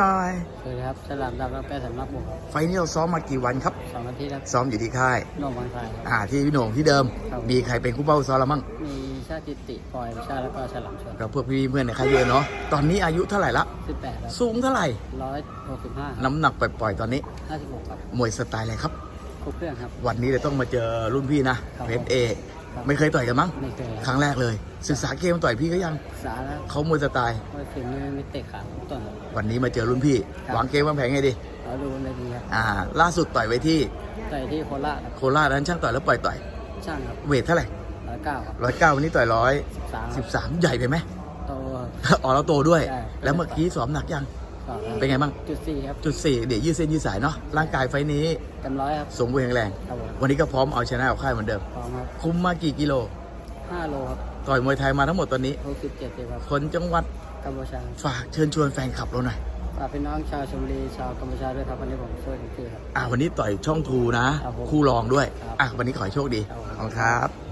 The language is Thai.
หน่อยสวัสดีครับฉลามดำรับแก้สำนักบุกครับไฟล์นี้เราซ้อมมากี่วันครับสองอาทิตย์ครับซ้อมอยู่ที่ค่ายนวมบางไทรครับอ่าที่พี่โหน่งที่เดิมครับมีใครเป็นคู่เป้าซ้อมเรามั่งมีชาติติปล่อยชาติแล้วก็ฉลามชนเราเพื่อพี่เพื่อนในค่ายเยอะเนาะตอนนี้อายุเท่าไหร่ละสิบแปดครับสูงเท่าไหร่ร้อยหกสิบห้าน้ำหนักปล่อยๆตอนนี้ห้าสิบหกครับมวยสไตล์อะไรครับครบเครื่องครับวันนี้เลยต้องมาเจอรุ่นพี่นะครับเพชรเอ ครับไม่เคยต่อยกันมั้ง ไม่เคยครั้งแรกเลย ศึกษาเกมต่อยพี่ก็ยัง สาแล้วเขามวยสไตล์ ก็ถึงมือมีเตะขาต้นครับวันนี้มาเจอรุ่นพี่ ครับ วางเกมวางแผนไงดี เราดูในดีครับอ่า ล่าสุดต่อยไว้ที่ใส่ที่โคราชครับโคราชนั้นช่างต่อยแล้วปล่อยต่อย ช่างครับเวทเท่าไหร่ร้อยเก้าครับร้อยเก้าวันนี้ต่อยร้อยสิบสามสิบสามใหญ่ไปไหม โตอ๋อเราโตด้วย ใช่ แล้วเมื่อกี้ซ้อมหนักยังสอง เป็นไงบ้างจุดสี่ครับ จุดสี่เดี๋ยวยืดเส้นยืดสายเนาะร่างกายไฟล์นี้เต็มร้อยครับสมบูรณ์แข็งแรง ครับผมวันนี้ก็พร้อมเอาชนะเอาค่ายเหมือนเดิม พร้อมครับคุมมากี่กิโล ห้าโลครับต่อยมวยไทยมาทั้งหมดตอนนี้ หกสิบเจ็ดสิบครับคนจังหวัดกัมพูชาฝากเชิญชวนแฟนคลับเราหน่อยฝากพี่น้องชาวชลบุรีชาวกัมพูชาด้วยครับวันนี้ผมช่วยเต็มที่ครับ อ่าวันนี้ต่อยช่องทูนะ ครับผมคู่รองด้วย ครับอะวันนี้ขอให้โชคดีครับผม ขอบคุณครับ